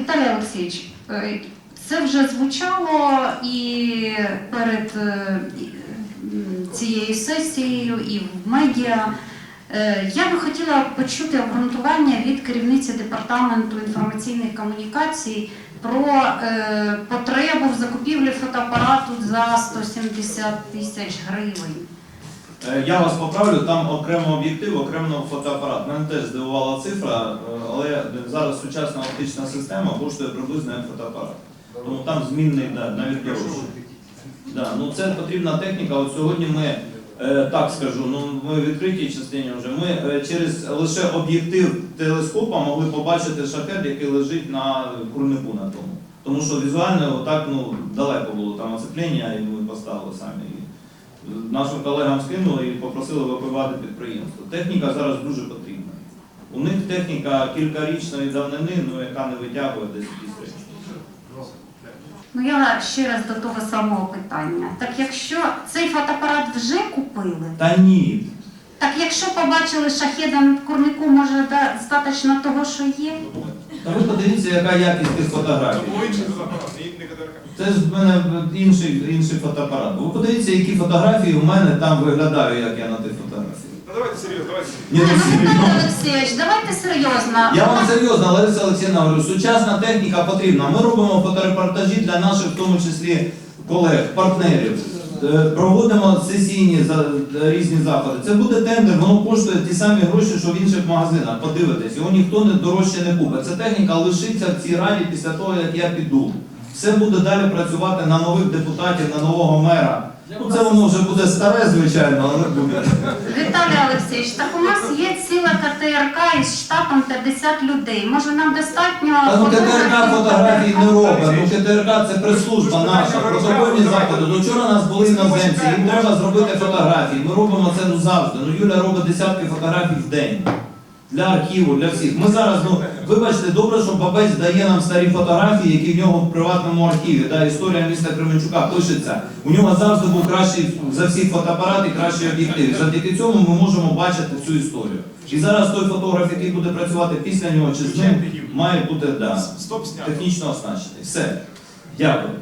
Віталій Олексійович, е, це вже звучало і перед е, цією сесією, і в медіа. Е, Я би хотіла почути обґрунтування від керівниці департаменту інформаційних комунікацій про потребу в закупівлі фотоапарату за 170 тисяч гривень. Е, Я вас поправлю, там окремо об'єктив, окремо фотоапарат. Мене теж здивувала цифра, е, але зараз сучасна оптична система коштує приблизно як фотоапарат. Тому там змінний да, навіть дорожче. Да, ну це потрібна техніка. От сьогодні ми е, так скажу, ну ми в відкритій частині вже. Ми через лише об'єктив телескопа могли побачити шахет, який лежить на курнику на тому. Тому що візуально отак ну далеко було там оцеплення, і ми поставили самі. Нашим колегам скинули і попросили випивати підприємство. Техніка зараз дуже потрібна. У них техніка кількарічної давнини, ну яка не витягує десь якісь речі. Ну я ще раз до того самого питання. Так якщо цей фотоапарат вже купили, Та ні. Так якщо побачили шахеда на курнику, може да- достатньо того, що є? Та ви подивіться, яка якість тих фотографій. Це ж в мене інший, інший фотоапарат. Ви подивіться, які фотографії у мене там виглядаю, як я на тих фотографіях. Ну давайте серйозно, давайте. Ні, ну, серйозно. Олексійович, давайте серйозно. Я вам серйозно, Лариса Олексійовна, говорю, сучасна техніка потрібна. Ми робимо фоторепортажі для наших, в тому числі, колег, партнерів. Е, Проводимо сесійні за- різні заходи. Це буде тендер, воно коштує ті самі гроші, що в інших магазинах. Подивитись, його ніхто не дорожче не купить. Ця техніка лишиться в цій раді після того, як я піду. Все буде далі працювати на нових депутатів, на нового мера. Ну, це воно вже буде старе, звичайно, але буде. Віталій Олексійович, так у нас є ціла КТРК із штатом 50 людей. Може нам достатньо Та ну КТРК фотографій? не робить. Ну КТРК це прес-служба наша, протокольні заходи. До вчора нас були іноземці, їм треба зробити фотографії. Ми робимо це ну завжди. Ну Юля робить десятки фотографій в день. Для архіву, для всіх. Ми зараз, ну вибачте, добре, що бабець дає нам старі фотографії, які в нього в приватному архіві. Да, історія міста Кременчука пишеться. У нього завжди був кращий за всіх фотоапарат і кращий об'єктив. Завдяки цьому ми можемо бачити цю історію. І зараз той фотограф, який буде працювати після нього чи з ним, має бути да, Стоп, технічно оснащений. Все. Дякую.